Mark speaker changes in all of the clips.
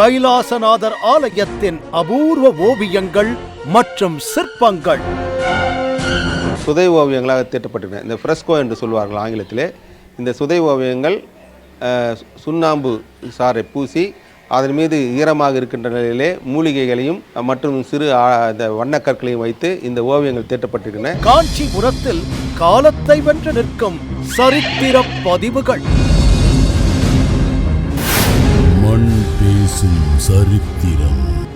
Speaker 1: கைலாசநாதர் ஆலயத்தின் அபூர்வ ஓவியங்கள் மற்றும் சிற்பங்கள்.
Speaker 2: சுதை ஓவியங்களாக தீட்டப்பட்டிருக்கின்றன இந்த ஃப்ரெஸ்கோ என்று சொல்வார்கள் ஆங்கிலத்திலே. இந்த சுதை ஓவியங்கள் சுண்ணாம்பு சாறை பூசி அதன் மீது ஈரமாக இருக்கின்ற நிலையிலே மூலிகைகளையும் மற்றும் சிறு இந்த வண்ணக்கற்களையும் வைத்து இந்த ஓவியங்கள் தீட்டப்பட்டிருக்கின்றன.
Speaker 1: காஞ்சிபுரத்தில் காலத்தை வென்று நிற்கும் சரித்திர பதிவுகள்.
Speaker 3: பேசும் சரித்திரம்.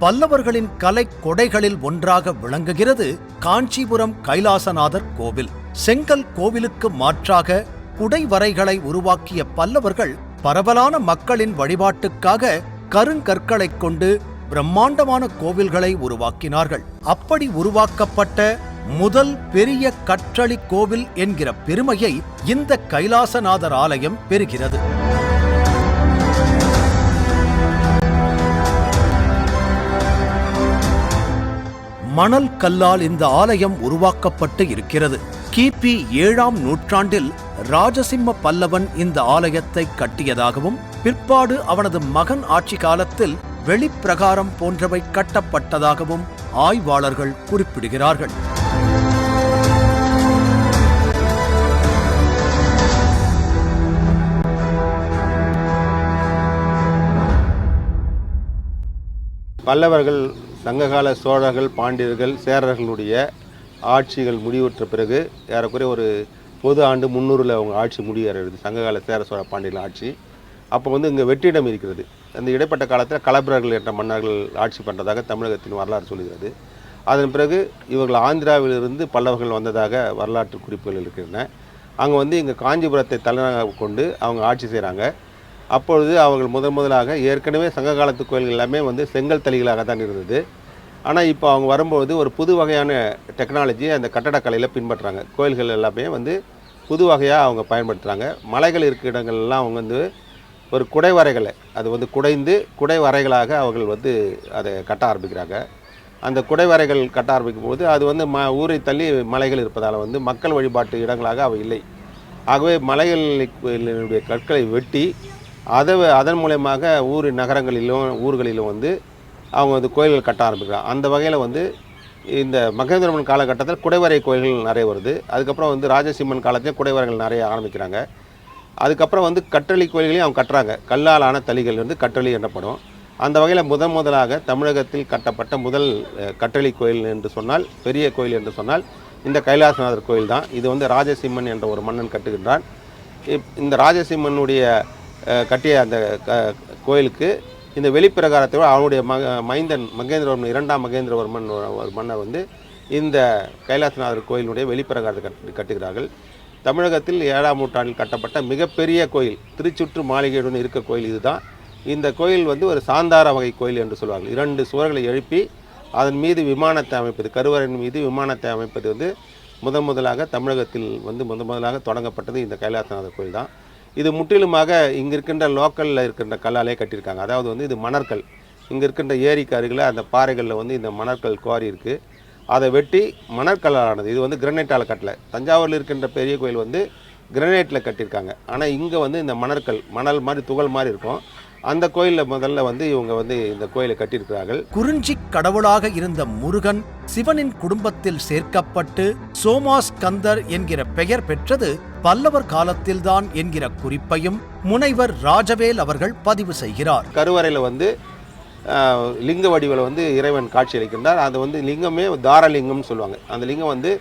Speaker 1: பல்லவர்களின் கலை கொடைகளில் ஒன்றாக விளங்குகிறது காஞ்சிபுரம் கைலாசநாதர் கோவில். செங்கல் கோவிலுக்கு மாற்றாக குடைவரைகளை உருவாக்கிய பல்லவர்கள் பரவலான மக்களின் வழிபாட்டுக்காக கருங்கற்களைக் கொண்டு பிரம்மாண்டமான கோவில்களை உருவாக்கினார்கள். அப்படி உருவாக்கப்பட்ட முதல் பெரிய கற்றளி கோவில் என்கிற பெருமையை இந்த கைலாசநாதர் ஆலயம் பெறுகிறது. மணல் கல்லால் இந்த ஆலயம் உருவாக்கப்பட்டு இருக்கிறது. கிபி ஏழாம் நூற்றாண்டில் ராஜசிம்ம பல்லவன் இந்த ஆலயத்தை கட்டியதாகவும் பிற்பாடு அவனது மகன் ஆட்சி காலத்தில் வெளிப்பிரகாரம் போன்றவை கட்டப்பட்டதாகவும் ஆய்வாளர்கள் குறிப்பிடுகிறார்கள்.
Speaker 2: பல்லவர்கள் சங்ககால சோழர்கள் பாண்டியர்கள் சேரர்களுடைய ஆட்சிகள் முடிவுற்ற பிறகு ஏறக்குறைய ஒரு பொது ஆண்டு முந்நூறில் அவங்க ஆட்சி முடிகிறது சங்ககால சேர சோழ பாண்டியர்கள் ஆட்சி. அப்போ வந்து இங்கே வெற்றிடம் இருக்கிறது. அந்த இடைப்பட்ட காலத்தில் கலப்பிரர்கள் என்ற மன்னர்கள் ஆட்சி பண்ணுறதாக தமிழகத்தின் வரலாறு சொல்கிறது அதன் பிறகு இவர்கள் ஆந்திராவிலிருந்து பல்லவர்கள் வந்ததாக வரலாற்று குறிப்புகள் இருக்கின்றன. அங்கே வந்து இங்கே காஞ்சிபுரத்தை தலைநகராக கொண்டு அவங்க ஆட்சி செய்கிறாங்க அப்பொழுது அவர்கள் முதன் முதலாக ஏற்கனவே சங்க காலத்து கோயில்கள் எல்லாமே வந்து செங்கல் தளிகளாக தான் இருந்தது. ஆனால் இப்போ அவங்க வரும்போது ஒரு புது வகையான டெக்னாலஜி அந்த கட்டடக்கலையில் பின்பற்றுறாங்க கோயில்கள் எல்லாமே வந்து புது வகையாக அவங்க பயன்படுத்துகிறாங்க மலைகள் இருக்க இடங்கள் எல்லாம் அவங்க வந்து ஒரு குடைவரைகளை அது வந்து குடைந்து குடைவரைகளாக அவர்கள் வந்து அதை கட்ட ஆரம்பிக்கிறாங்க. அந்த குடைவரைகள் கட்ட ஆரம்பிக்கும் போது அது வந்து ம ஊரை தள்ளி மலைகள் இருப்பதால் வந்து மக்கள் வழிபாட்டு இடங்களாக அவை இல்லை. ஆகவே மலைகளினுடைய கற்களை வெட்டி அதை அதன் மூலயமாக ஊர் நகரங்களிலும் ஊர்களிலும் வந்து அவங்க வந்து கோயில்கள் கட்ட ஆரம்பிக்கிறாங்க. அந்த வகையில் வந்து இந்த மகேந்திரமன் காலகட்டத்தில் குடைவரை கோயில்கள் நிறைய வருது. அதுக்கப்புறம் வந்து ராஜசிம்மன் காலத்திலே குடைவரைகள் நிறைய ஆரம்பிக்கிறாங்க. அதுக்கப்புறம் வந்து கற்றளி கோயில்களையும் அவங்க கட்டுறாங்க. கல்லால் ஆன தளிகள் வந்து கற்றளி எனப்படும். அந்த வகையில் முதன் முதலாக தமிழகத்தில் கட்டப்பட்ட முதல் கற்றளி கோயில் என்று சொன்னால் பெரிய கோயில் என்று சொன்னால் இந்த கைலாசநாதர் கோயில் தான் இது வந்து ராஜசிம்மன் என்ற ஒரு மன்னன் கட்டுகின்றான். இப்- இந்த ராஜசிம்மனுடைய கட்டிய அந்த க- கோயிலுக்கு இந்த வெளிப்பிரகாரத்தோட அவனுடைய மக மைந்தன் மகேந்திரவர்மன் இரண்டாம் மகேந்திரவர்மன் ஒரு- மன்னர் வந்து இந்த கைலாசநாதர் கோயிலுடைய வெளிப்பிரகாரத்தை கட்டு கட்டுகிறார்கள். தமிழகத்தில் ஏழாம் நூற்றாண்டில் கட்டப்பட்ட மிகப்பெரிய கோயில் திருச்சுற்று மாளிகையுடன் இருக்க கோயில் இதுதான். இந்த கோயில் வந்து ஒரு சாந்தார வகை கோயில் என்று சொல்வார்கள் இரண்டு சுவர்களை எழுப்பி அதன் மீது விமானத்தை அமைப்பது கருவறையின் மீது விமானத்தை அமைப்பது வந்து முதன் முதலாக தமிழகத்தில் வந்து முதன் முதலாக தொடங்கப்பட்டது இந்த கைலாசநாதர் கோயில் தான் இது முற்றிலுமாக இங்கே இருக்கின்ற லோக்கலில் இருக்கின்ற கல்லாலே கட்டியிருக்காங்க. அதாவது வந்து இது மணற்கல். இங்கே இருக்கின்ற ஏரிக்கு அருகில் அந்த பாறைகளில் வந்து இந்த மணற்கல் குவாரி இருக்குது அதை வெட்டி மணற்கல்லானது இது வந்து கிரனைட்டால் கட்டலை. தஞ்சாவூரில் இருக்கின்ற பெரிய கோயில் வந்து கிரனைட்டில் கட்டியிருக்காங்க. ஆனால் இங்கே வந்து இந்த மணற்கல் மணல் மாதிரி துகள் மாதிரி இருக்கும். அந்த கோயிலில் முதல்ல வந்து இவங்க வந்து இந்த கோயிலை கட்டியிருக்கிறார்கள்.
Speaker 1: குறிஞ்சி கடவுளாக இருந்த முருகன் சிவனின் குடும்பத்தில் சேர்க்கப்பட்டு சோமாஸ்கந்தர் என்கிற பெயர் பெற்றது பல்லவர் காலத்தில்தான் என்கிற குறிப்பையும் முனைவர் ராஜவேல் அவர்கள் பதிவு செய்கிறார்.
Speaker 2: கருவறையில் வந்து லிங்க வடிவில் வந்து இறைவன் காட்சி அளிக்கின்றார். அது வந்து லிங்கமே தாரலிங்கம்னு சொல்லுவாங்க. அந்த லிங்கம் வந்து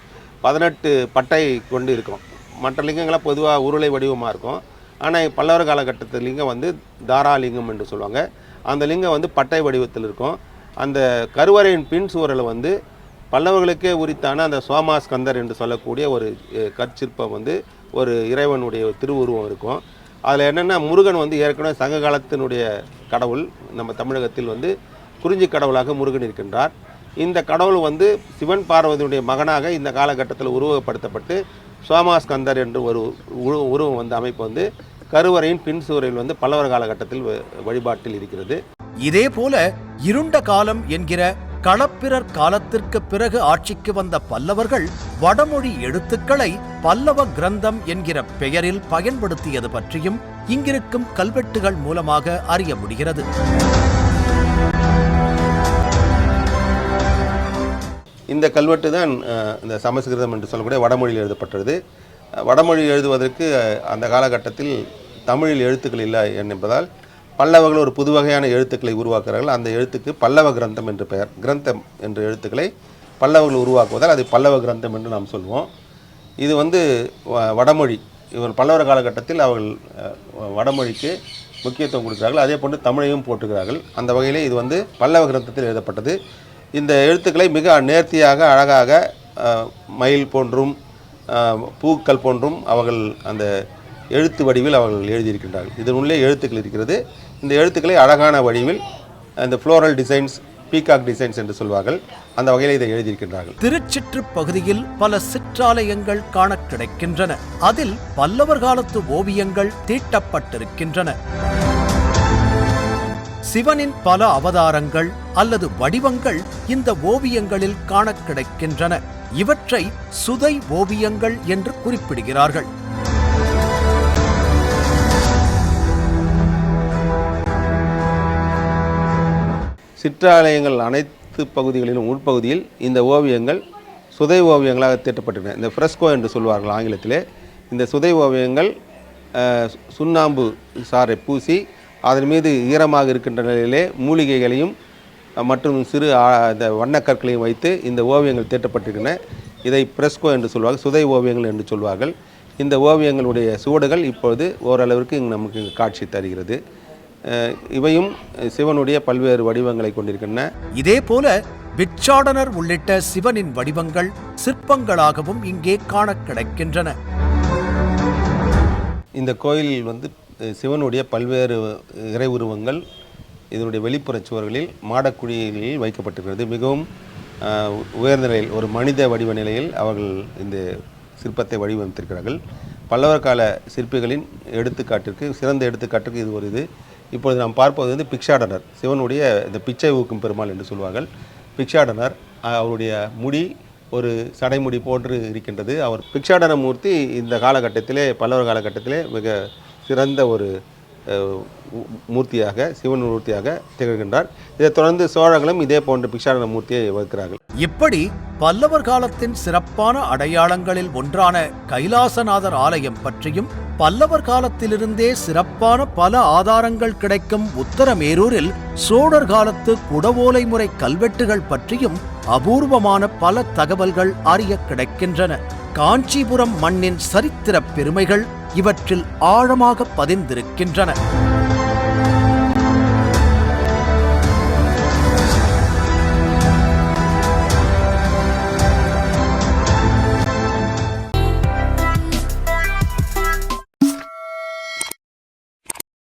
Speaker 2: பதினெட்டு பட்டை கொண்டு இருக்கும். மற்ற லிங்கங்கள்லாம் பொதுவாக உருளை வடிவமாக இருக்கும். ஆனால் பல்லவர் காலகட்டத்து லிங்கம் வந்து தாராலிங்கம் என்று சொல்லுவாங்க. அந்த லிங்கம் வந்து பட்டை வடிவத்தில் இருக்கும். அந்த கருவறையின் பின் சுவரில் வந்து பல்லவர்களுக்கே உரித்தான அந்த சோமாஸ்கந்தர் என்று சொல்லக்கூடிய ஒரு கற்சிற்பம் வந்து ஒரு இறைவனுடைய திருவுருவம் இருக்கும். அதில் என்னென்னா முருகன் வந்து ஏற்கனவே சங்க காலத்தினுடைய கடவுள் நம்ம தமிழகத்தில் வந்து குறிஞ்சி கடவுளாக முருகன் இருக்கின்றார். இந்த கடவுள் வந்து சிவன் பார்வதியுடைய மகனாக இந்த காலகட்டத்தில் உருவகப்படுத்தப்பட்டு சோமாஸ்கந்தர் என்று ஒரு உரு- உருவம் வந்து அமைப்பு வந்து கருவறையின் பின் சுவரில் வந்து பல்லவர் காலகட்டத்தில் வழிபாட்டில் இருக்கிறது.
Speaker 1: இதேபோல இருண்ட காலம் என்கிற களப்பிரர் காலத்திற்கு பிறகு ஆட்சிக்கு வந்த பல்லவர்கள் வடமொழி எழுத்துக்களை பல்லவ கிரந்தம் என்கிற பெயரில் பயன்படுத்தியது பற்றியும் இங்கிருக்கும் கல்வெட்டுகள் மூலமாக அறிய முடிகிறது.
Speaker 2: இந்த கல்வெட்டு தான் இந்த சமஸ்கிருதம் என்று சொல்லக்கூடிய வடமொழியில் எழுதப்பட்டது. வடமொழி எழுதுவதற்கு அந்த காலகட்டத்தில் தமிழில் எழுத்துக்கள் இல்லை என்பதால் பல்லவர்கள் ஒரு புது வகையான எழுத்துக்களை உருவாக்குறார்கள் அந்த எழுத்துக்கு பல்லவ கிரந்தம் என்று பெயர். கிரந்தம் என்ற எழுத்துக்களை பல்லவர்கள் உருவாக்குவதால் அது பல்லவ கிரந்தம் என்று நாம் சொல்வோம். இது வந்து வ- வடமொழி. இவர் பல்லவர் காலகட்டத்தில் அவர்கள் வடமொழிக்கு முக்கியத்துவம் கொடுக்கிறார்கள். அதே போன்று தமிழையும் போட்டுக்கிறார்கள் அந்த வகையிலே இது வந்து பல்லவ கிரந்தத்தில் எழுதப்பட்டது. இந்த எழுத்துக்களை மிக நேர்த்தியாக அழகாக மயில் போன்றும் பூக்கள் போன்றும் அவர்கள் அந்த எழுத்து வடிவில் அவர்கள் எழுதியிருக்கின்றார்கள். இதனுள்ளே எழுத்துக்கள் இருக்கிறது. இந்த எழுத்துக்களை அழகான வடிவில் அந்த ஃப்ளோரல் டிசைன்ஸ் பீகாக் டிசைன்ஸ் என்று சொல்வார்கள். அந்த வகையில் இதை எழுதியிருக்கின்றார்கள்.
Speaker 1: திருச்சிற்று பகுதியில் பல சிற்றாலயங்கள் காண கிடைக்கின்றன. அதில் பல்லவர் காலத்து ஓவியங்கள் தீட்டப்பட்டிருக்கின்றன. சிவனின் பல அவதாரங்கள் அல்லது வடிவங்கள் இந்த ஓவியங்களில் காண கிடைக்கின்றன. இவற்றை சுதை ஓவியங்கள் என்று குறிப்பிடுகிறார்கள்.
Speaker 2: சிற்றாலயங்கள் அனைத்து பகுதிகளிலும் உள்பகுதியில் இந்த ஓவியங்கள் சுதை ஓவியங்களாக தீட்டப்பட்டுள்ளன இந்த ஃப்ரெஸ்கோ என்று சொல்வார்கள் ஆங்கிலத்திலே. இந்த சுதை ஓவியங்கள் சுண்ணாம்பு சாறை பூசி அதன் மீது ஈரமாக இருக்கின்ற நிலையிலே மூலிகைகளையும் மற்றும் சிறு இந்த வண்ணக்கற்களையும் வைத்து இந்த ஓவியங்கள் தீட்டப்பட்டிருக்கின்றன. இதை ஃப்ரெஸ்கோ என்று சொல்வார்கள் சுதை ஓவியங்கள் என்று சொல்வார்கள். இந்த ஓவியங்களுடைய சுவடுகள் இப்பொழுது ஓரளவிற்கு இங்கு நமக்கு காட்சி தருகிறது. இவையும் சிவனுடைய பல்வேறு வடிவங்களை கொண்டிருக்கின்றன.
Speaker 1: இதேபோல பிச்சாடனர் உள்ளிட்ட சிவனின் வடிவங்கள் சிற்பங்களாகவும் இங்கே காணக் கிடைக்கின்றன.
Speaker 2: இந்த கோயிலில் வந்து சிவனுடைய பல்வேறு இறை உருவங்கள் இதனுடைய வெளிப்புறச் சுவர்களில் மாடக்குழிகளில் வைக்கப்பட்டிருக்கிறது. மிகவும் உயர்ந்த நிலையில் ஒரு மனித வடிவ நிலையில் அவர்கள் இந்த சிற்பத்தை வடிவமைத்திருக்கிறார்கள். பல்லவர் கால சிற்பிகளின் எடுத்துக்காட்டிற்கு சிறந்த எடுத்துக்காட்டுக்கு இது ஒரு இது. இப்பொழுது நாம் பார்ப்பது வந்து பிக்ஷாடனர். சிவனுடைய இந்த பிச்சை ஊக்கும் பெருமாள் என்று சொல்வார்கள். பிக்ஷாடனர் அவருடைய முடி ஒரு சடைமுடி போன்று இருக்கின்றது. அவர் பிக்ஷாடன மூர்த்தி இந்த காலகட்டத்திலே பல்லவர் காலகட்டத்திலே மிக சிறந்த ஒரு மூர்த்தியாக சிவன் மூர்த்தியாக திகழ்கின்றார். இதைத் தொடர்ந்து சோழர்களும் இதே போன்ற பிக்ஷாடன மூர்த்தியை வகுக்கிறார்கள்.
Speaker 1: இப்படி பல்லவர் காலத்தின் சிறப்பான அடையாளங்களில் ஒன்றான கைலாசநாதர் ஆலயம் பற்றியும் பல்லவர் காலத்திலிருந்தே சிறப்பான பல ஆதாரங்கள் கிடைக்கும் உத்தரமேரூரில் சோழர் காலத்து குடவோலை முறை கல்வெட்டுகள் பற்றியும் அபூர்வமான பல தகவல்கள் அறிய கிடைக்கின்றன. காஞ்சிபுரம் மண்ணின் சரித்திரப் பெருமைகள் இவற்றில் ஆழமாக பதிந்திருக்கின்றன.